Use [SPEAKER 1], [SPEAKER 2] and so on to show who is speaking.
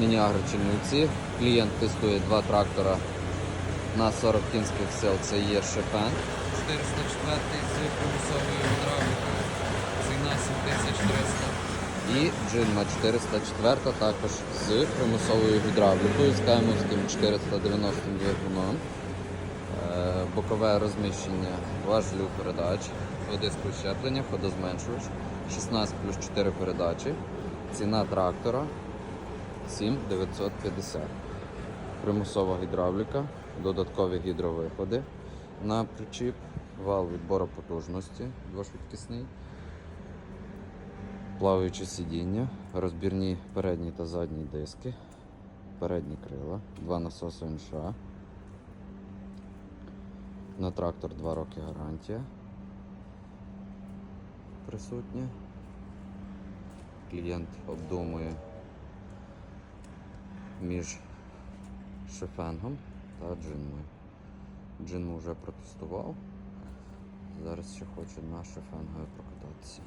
[SPEAKER 1] Мініагро Чернівці. Клієнт тестує два трактора на 40 кінських сил. Це є Шефен. 404 з примусовою гідравлікою. Ціна 7300. І Джинма 404 також з примусовою гідравлікою, з каймовським 490 двигуном. Е, Бокове розміщення важелів передач, диску щеплення, ходозменшувач, 16 плюс 4 передачі. Ціна трактора 7950. Примусова гідравліка, додаткові гідровиходи на причіп, вал відбору потужності двошвидкісний, плаваючі сидіння, розбірні передні та задні диски, передні крила, два насоси НША. На трактор 2 роки гарантія. Присутня. Клієнт обдумує між шефенгом та джинмою. Джинму вже протестував. Зараз ще хочу на шефенгові прокататися.